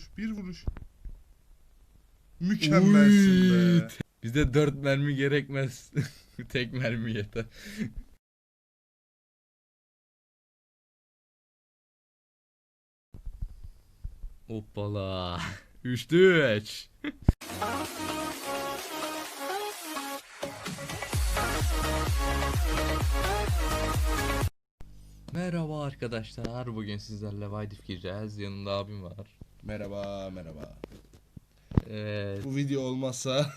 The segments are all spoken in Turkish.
vuruş, bir vuruş. Mükemmelsin Uy, be. Bize dört mermi gerekmez. Tek mermi yeter. Hoppala. Üçte üç. Merhaba arkadaşlar. Bugün sizlerle Vaydif gireceğiz. Yanımda abim var. Merhaba, merhaba. Evet. Bu video olmazsa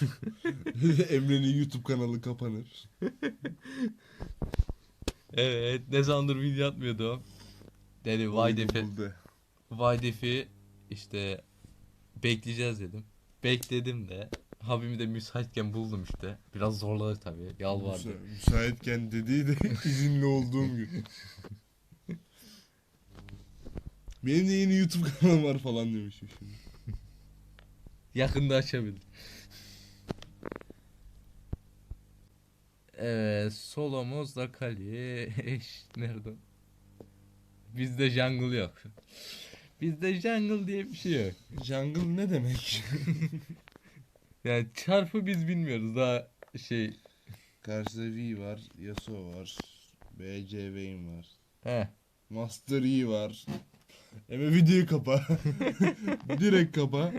Emre'nin YouTube kanalı kapanır. Evet. Ne zamandır video atmıyordu. Dedi Vaydif'i Buldu. Vaydif'i işte bekleyeceğiz dedim. Bekledim de. Abimi de müsaitken buldum işte. Biraz zorladı tabii. Yalvardı. Müsa- müsaitken dediği de izinli olduğum gün. Benim de yeni YouTube kanalım var falan demişim şimdi. Yakında açabilir. Evet, solomuz da Kali. Eş, nerede? Bizde jungle yok. Bizde jungle diye bir şey yok. Jungle ne demek? Yani çarpı biz bilmiyoruz daha şey. Karşıda V var, Yasuo var, BC Vayne var, He. Master Yi var. Eme videoyu kapa. Direkt kapa.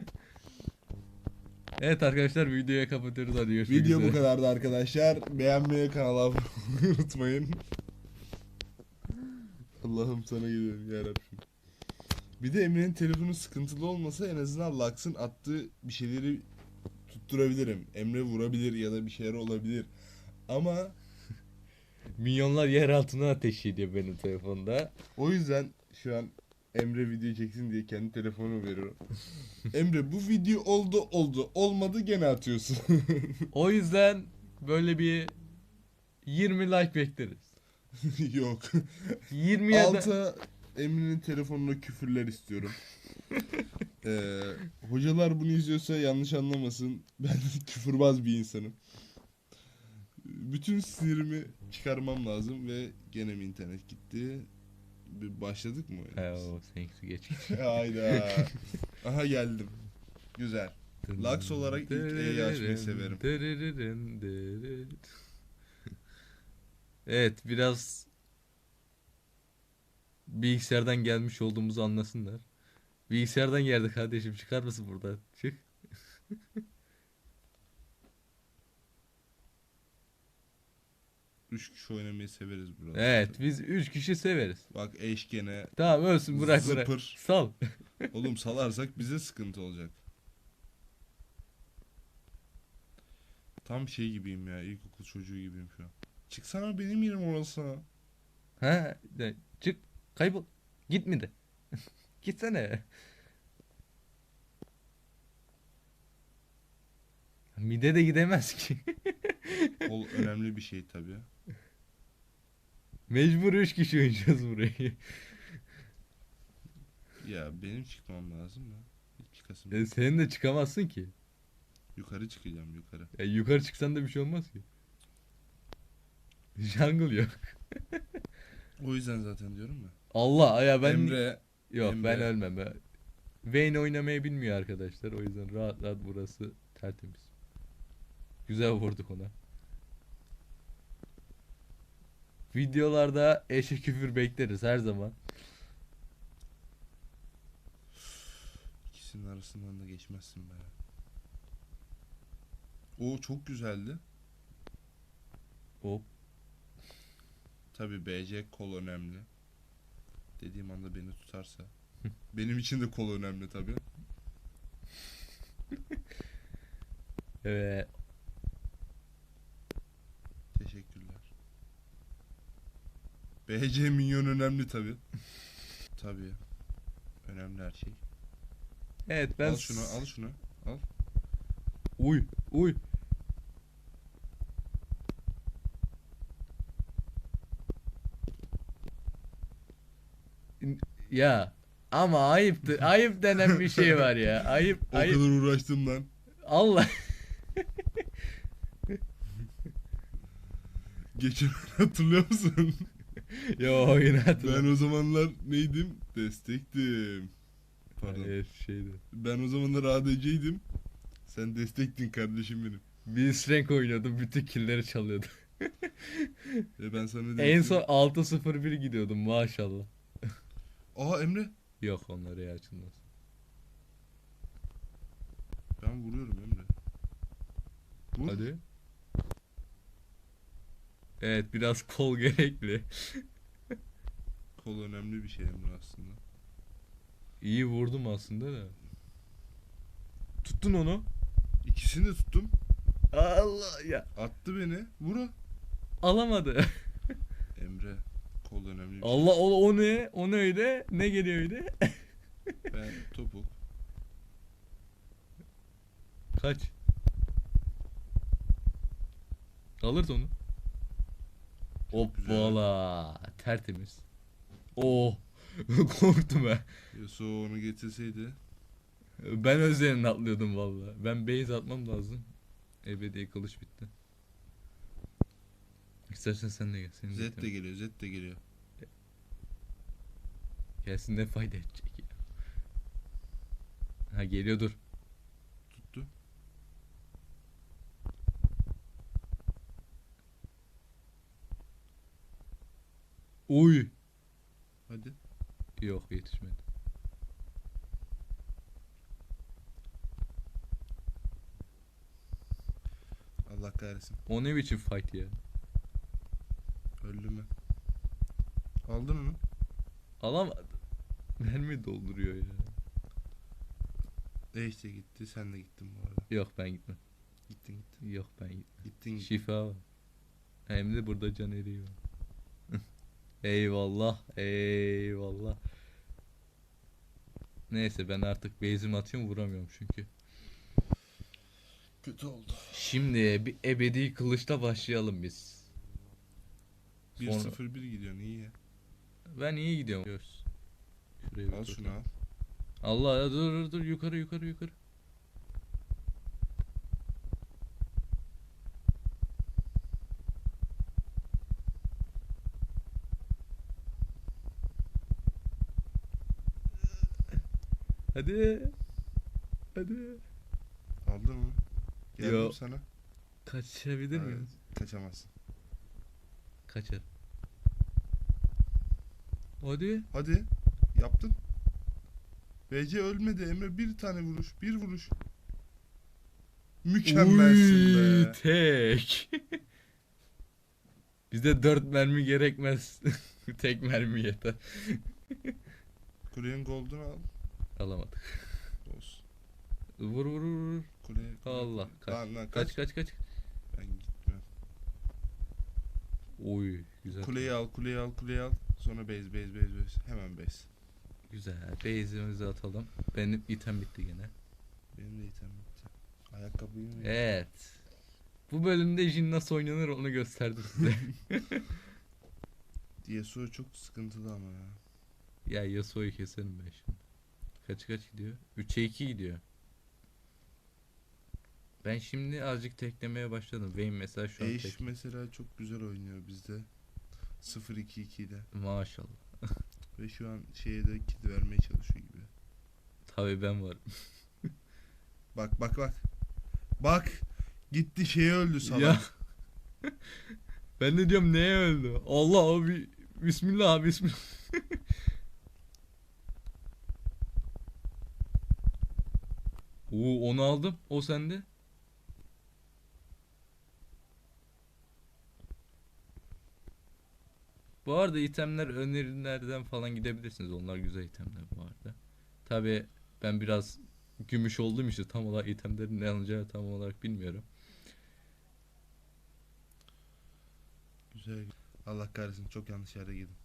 Evet arkadaşlar videoyu kapatıyoruz hadi görüşmek Video bu üzere. kadardı arkadaşlar. Beğenmeyi, kanala abone olmayı unutmayın. Allah'ım sana gidiyorum yarabbim. Bir de Emre'nin telefonu sıkıntılı olmasa en azından Lux'ın attığı bir şeyleri tutturabilirim. Emre vurabilir ya da bir şeyler olabilir. Ama Milyonlar yer altına ateş ediyor benim telefonda. o yüzden şu an Emre video çeksin diye kendi telefonumu veriyorum. Emre bu video oldu oldu olmadı gene atıyorsun. O yüzden böyle bir 20 like bekleriz. Yok. 20 ya da Alta Emre'nin telefonuna küfürler istiyorum. Ee, hocalar bunu izliyorsa yanlış anlamasın. Ben küfürbaz bir insanım. Bütün sinirimi çıkarmam lazım ve gene mi internet gitti? Bir başladık mı? He o seninkisi geç. Hayda. Aha geldim. Güzel. Lux olarak ilk E'yi açmayı severim. Evet biraz bilgisayardan gelmiş olduğumuzu anlasınlar. Bilgisayardan geldik kardeşim çıkar mısın buradan? Çık. Üç kişi oynamayı severiz burada. Evet biz 3 kişi severiz. Bak eş gene. Tamam ölsün bırak bırak. Zıpır. Sal. Oğlum salarsak bize sıkıntı olacak. Tam şey gibiyim ya. ilkokul çocuğu gibiyim şu an. Çıksana benim yerim orası. Ha de, çık kaybol. Gitme de. Gitsene. Mide de gidemez ki. O önemli bir şey tabii. Mecbur 3 kişi oynayacağız burayı. Ya benim çıkmam lazım da. Hiç çıkasım. E, yok. sen de çıkamazsın ki. Yukarı çıkacağım yukarı. E, yukarı çıksan da bir şey olmaz ki. Jungle yok. O yüzden zaten diyorum ya. Allah ya ben Emre yok ben Emre. ölmem. Ben... Vayne oynamayı bilmiyor arkadaşlar. O yüzden rahat rahat burası tertemiz. Güzel vurduk ona. Videolarda eşe küfür bekleriz her zaman. ikisinin arasından da geçmezsin be. O çok güzeldi. Hop. Tabii BC kol önemli. Dediğim anda beni tutarsa. Benim için de kol önemli tabii. Evet. BC minyon önemli tabii. Tabii. Önemli her şey. Evet ben al şunu, al şunu. Al. Uy, uy. Ya ama ayıptı. Ayıp denen bir şey var ya. Ayıp, O ayıp. kadar uğraştım lan. Allah. Geçen hatırlıyor musun? Yo oyunu ben o zamanlar neydim? Destektim. Pardon. Evet şeydi. Ben o zamanlar ADC'ydim. Sen destektin kardeşim benim. Bir renk oynuyordum. Bütün killleri çalıyordu. Ve ben sana dedim En son 6-0-1 gidiyordum maşallah. Aa Emre. Yok onlar ya açılmaz. Ben vuruyorum Emre. Vur. Hadi. Evet biraz kol gerekli. Kol önemli bir şey Emre aslında. İyi vurdum aslında da. Tuttun onu. İkisini de tuttum. Allah ya. Attı beni. Vura. Alamadı. Emre. Kol önemli bir şey. Allah o, o ne? O ne öyle? Ne geliyor öyle? Ben topuk. Kaç. Alırdı onu. Hoppala. Tertemiz. Oh. Korktum ha. Yasuo onu getirseydi. Ben üzerine atlıyordum valla. Ben base atmam lazım. Ebedi kılıç bitti. İstersen sen de gel. Senin Zed de geliyor. Zed de geliyor. Gelsin ne fayda edecek ya. Ha geliyor dur. Oy. Hadi. Yok yetişmedi. Allah kahretsin. O ne biçim fight ya? Öldüm ben. Aldın onu. Alamadı. Mermi dolduruyor ya. E işte gitti. Sen de gittin bu arada. Yok ben gitmem. Gittin gittin. Yok ben gitmem. Gittin gittin. Şifa var. Hem de burada can eriyor. Eyvallah. Eyvallah. Neyse ben artık base'imi atıyorum vuramıyorum çünkü. Kötü oldu. Şimdi bir ebedi kılıçta başlayalım biz. Sonra- 1-0-1 gidiyorsun iyi ya. Ben iyi gidiyorum. Şuraya bir Al şunu al. Allah ya dur dur dur yukarı yukarı yukarı. Hadi. Hadi. Aldın onu. Geldim Yo. sana. Kaçabilir Evet, miyim? Kaçamazsın. Kaçar. Hadi. Hadi. Yaptın. BC ölmedi Emre. Bir tane vuruş. Bir vuruş. Mükemmelsin Uy, be. tek. Bizde dört mermi gerekmez. Tek mermi yeter. Kulenin gold'unu al. Alamadık. Olsun. Vur vur vur. vur. Kuleye, Allah, kaç. Lan, lan, Kaç kaç kaç. Ben gitmem. Oy güzel. Kuleyi al, kuleyi al, kuleyi al. Sonra base, base, base, base. Hemen base. Güzel. Base'imizi atalım. Benim item bitti gene. Benim de item bitti. Ayakkabıyı mı? Evet. Bu bölümde Jin nasıl oynanır onu gösterdim size. Yasuo çok sıkıntılı ama ya. ya Yasuo'yu keserim ben şimdi. Kaç kaç gidiyor? 3'e 2 gidiyor. Ben şimdi azıcık teklemeye başladım. Vayne mesela şu an Ashe tek. mesela çok güzel oynuyor bizde. 0-2-2'de. Maşallah. Ve şu an şeye de kill vermeye çalışıyor gibi. Tabii ben varım. Bak bak bak. Bak. Gitti şey öldü salak. Ya. ben de diyorum neye öldü? Allah abi. Bismillah abi bismillah. Oo onu aldım. O sende. Bu arada itemler önerilerden falan gidebilirsiniz. Onlar güzel itemler bu arada. Tabi ben biraz gümüş olduğum için tam olarak itemlerin ne alacağı tam olarak bilmiyorum. Güzel. Allah kahretsin çok yanlış yere girdim.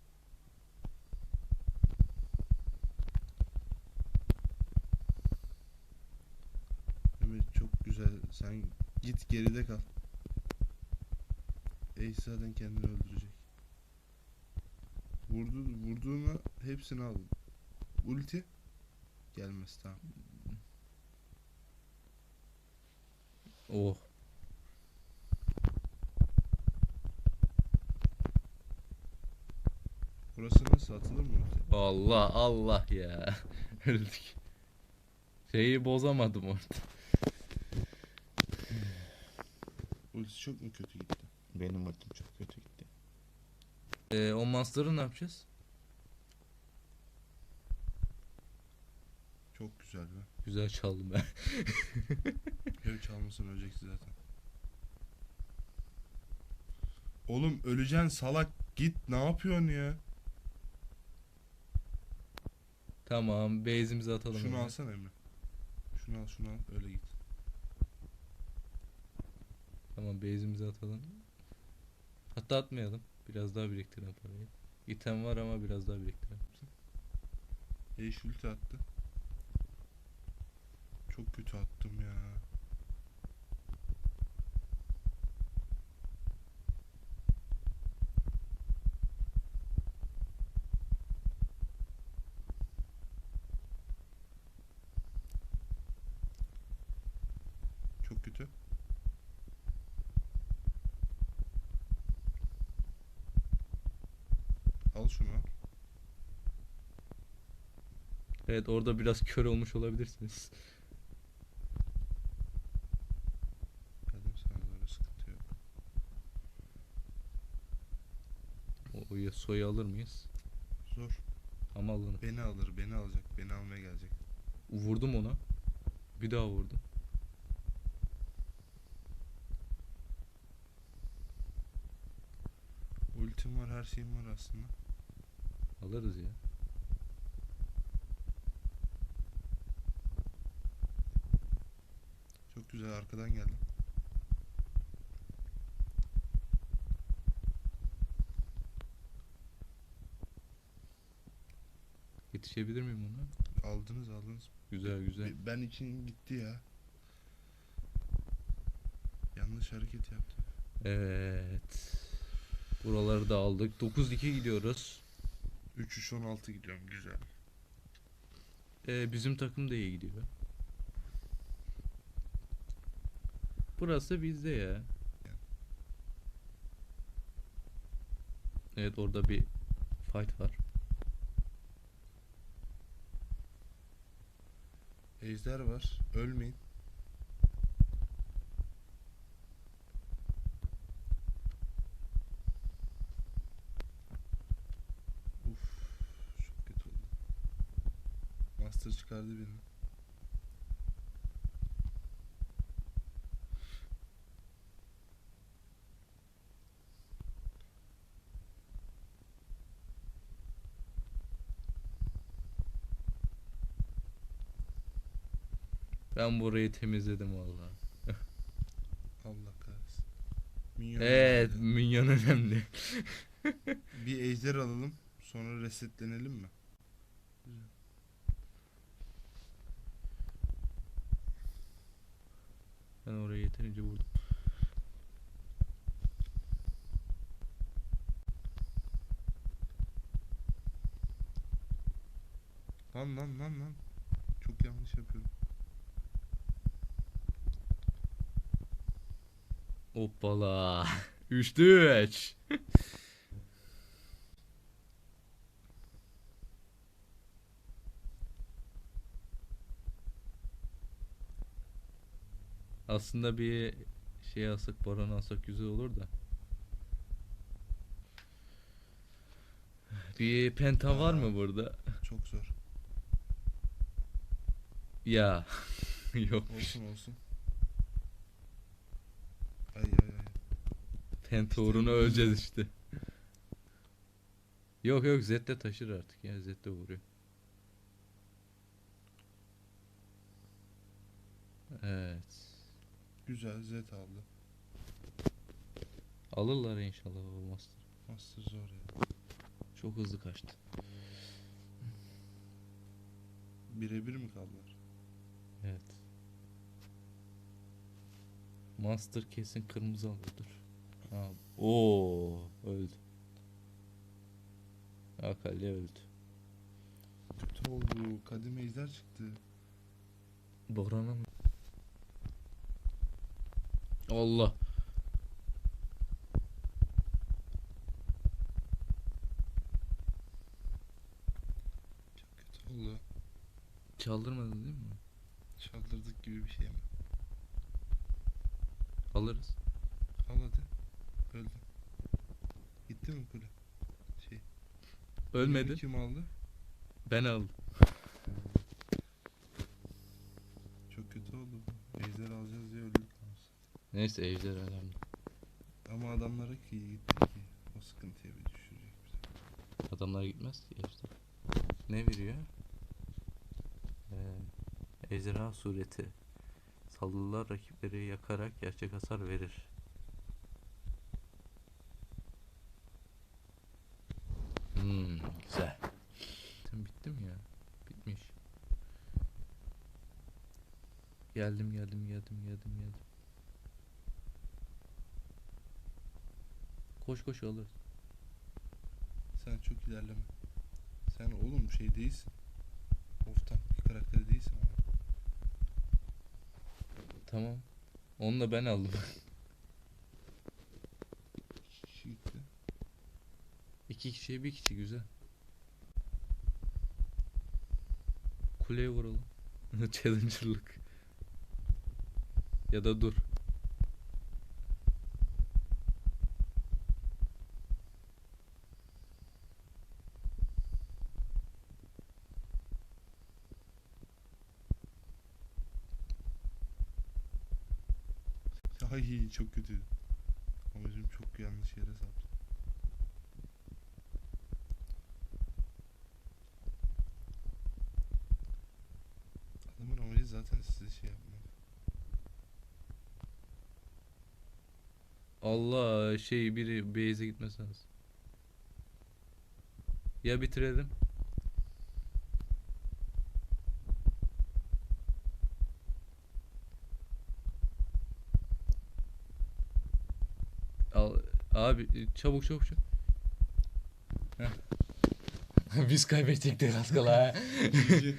Evet çok güzel. Sen git geride kal. Ace zaten kendini öldürecek. Vurdu, vurduğuna hepsini al. Ulti gelmez tamam. Oh. Burası nasıl atılır mı? Allah Allah ya. Öldük. Şeyi bozamadım orada. Ultisi çok mu kötü gitti? Benim ultim çok kötü gitti. Ee, o monster'ı ne yapacağız? Çok güzel be. Güzel çaldım ben. Ev çalmasın öleceksin zaten. Oğlum öleceksin salak git ne yapıyorsun ya? tamam base'imizi atalım. Şunu hemen. alsana Emre. Şunu al şunu al öyle git. Tamam base'imizi atalım. Hatta atmayalım. Biraz daha biriktirelim parayı. İtem var ama biraz daha biriktirelim. Eş ulti attı. Çok kötü attım ya. Çok kötü. Al şunu. Evet orada biraz kör olmuş olabilirsiniz. Geldim sana doğru sıkıntı yok. O, o Yasuo'yu alır mıyız? Zor. Ama alınır. Beni alır, beni alacak, beni almaya gelecek. Vurdum ona. Bir daha vurdum. Ultim var, her şeyim var aslında. Alırız ya. Çok güzel arkadan geldim. Yetişebilir miyim ona? Aldınız, aldınız. Güzel güzel. Be- Ben için gitti ya. Yanlış hareket yaptım. Evet. Buraları da aldık. 9-2 gidiyoruz. 3-3-16 gidiyorum, güzel. Ee, bizim takım da iyi gidiyor. Burası bizde ya. Evet orada bir fight var. Ejder var, ölmeyin. Uf, çok kötü oldu. Master çıkardı birini. Ben burayı temizledim valla. Allah kahretsin. Minyon Evet, geldi. minyon önemli. Bir ejder alalım. Sonra resetlenelim mi? Ben oraya yeterince vurdum. Lan lan lan lan. Çok yanlış yapıyorum. Hoppala. 3'te 3. Aslında bir şey alsak, baron alsak güzel olur da. Bir penta var mı Aa. burada? Çok zor. Ya. Yok. Olsun olsun. Ay ay ay. Penta uğruna öleceğiz işte. Yok yok Zed taşır artık ya Zed de vuruyor. Evet. Güzel zet aldı. Alırlar inşallah o master. Master zor ya. Çok hızlı kaçtı. Birebir mi kaldılar? Evet. Master kesin kırmızı alıyordur. Ha, oo öldü. Akali öldü. Kötü oldu. Kadim ejder çıktı. Boran'a mı? Allah. Çok kötü oldu. Çaldırmadın değil mi? saldırdık gibi bir şey mi? Alırız. Al hadi. Öldü. Gitti mi kule? Şey. Ölmedi. Kim aldı? Ben aldım. Çok kötü oldu bu. Ejder alacağız diye öldük. Neyse ejder önemli. Ama adamlara ki gitti ki. O sıkıntıya bir düşürecek bizi. Adamlar gitmez ki ejder. Ne veriyor? Ee, ejderha sureti. Saldırılar rakipleri yakarak gerçek hasar verir. Hmm, güzel. Bitti mi ya? Bitmiş. Geldim geldim geldim geldim geldim. Koş koş alırız. Sen çok ilerleme. Sen oğlum şey değilsin. Oftan bir karakteri değilsin ama. Tamam. Onu da ben aldım. İki kişi gitti. İki kişiye bir kişi güzel. Kuleye vuralım. Challenger'lık. Ya da dur. Ay çok kötü. Amacım çok yanlış yere saptı. Adamın amacı zaten size şey yapmak. Allah şey biri base'e gitmesi lazım. Ya bitirelim. Al abi çabuk çabuk çabuk. Heh. Biz kaybedecek de az kala ha. Güzel.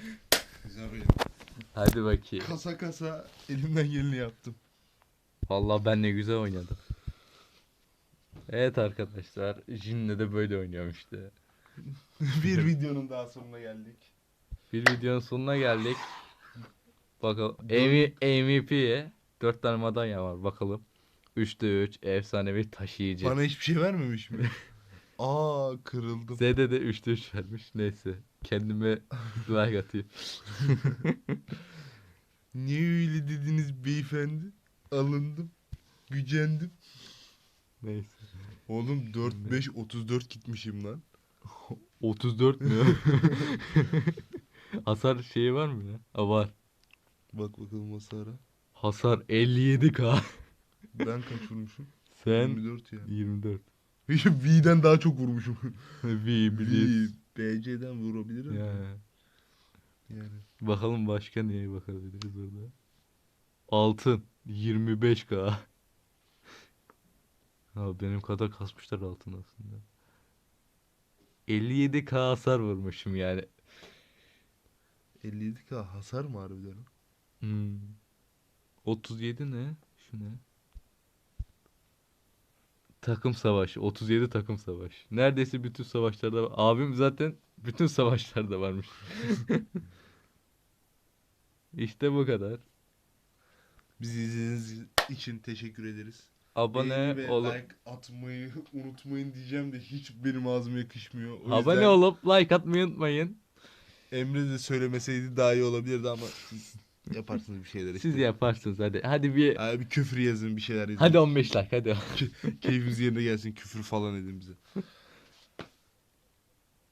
Hadi bakayım. Kasa kasa elimden geleni yaptım. Vallahi ben ne güzel oynadım. Evet arkadaşlar, Jin'le de böyle oynuyorum işte. bir videonun daha sonuna geldik. Bir videonun sonuna geldik. Bakalım. MV MVP'ye 4 tane madalya var bakalım. 3'te 3 efsanevi taşıyıcı. Bana hiçbir şey vermemiş mi? Aa kırıldım. Z'de de 3'te 3 vermiş. Neyse. Kendime like atayım. Niye öyle dediniz beyefendi? Alındım. Gücendim. Neyse. Oğlum 4 5 34 gitmişim lan. 34 mü? Hasar şeyi var mı ya? Aa, var. Bak bakalım hasara. Hasar 57k. Ben kaç vurmuşum? Sen 24 yani. 24. V'den daha çok vurmuşum. V biliyorsun. V, BC'den vurabilirim. Ya. Yani. Bakalım başka neye bakabiliriz orada. Altın 25k. Ha benim kadar kasmışlar altın aslında. 57k hasar vurmuşum yani. 57k hasar mı harbiden? Hmm. 37 ne? Şu ne? Takım savaşı. 37 takım savaşı. Neredeyse bütün savaşlarda var. Abim zaten bütün savaşlarda varmış. işte bu kadar. Bizi izlediğiniz için teşekkür ederiz. Abone Beğeni ve olup like atmayı unutmayın diyeceğim de hiç benim ağzıma yakışmıyor. O abone yüzden olup like atmayı unutmayın. Emre de söylemeseydi daha iyi olabilirdi ama yaparsınız bir şeyler işte. Siz yaparsınız hadi. Hadi bir Abi bir küfür yazın bir şeyler yazın. hadi 15 like hadi. Keyfimiz yerine gelsin küfür falan edin bize.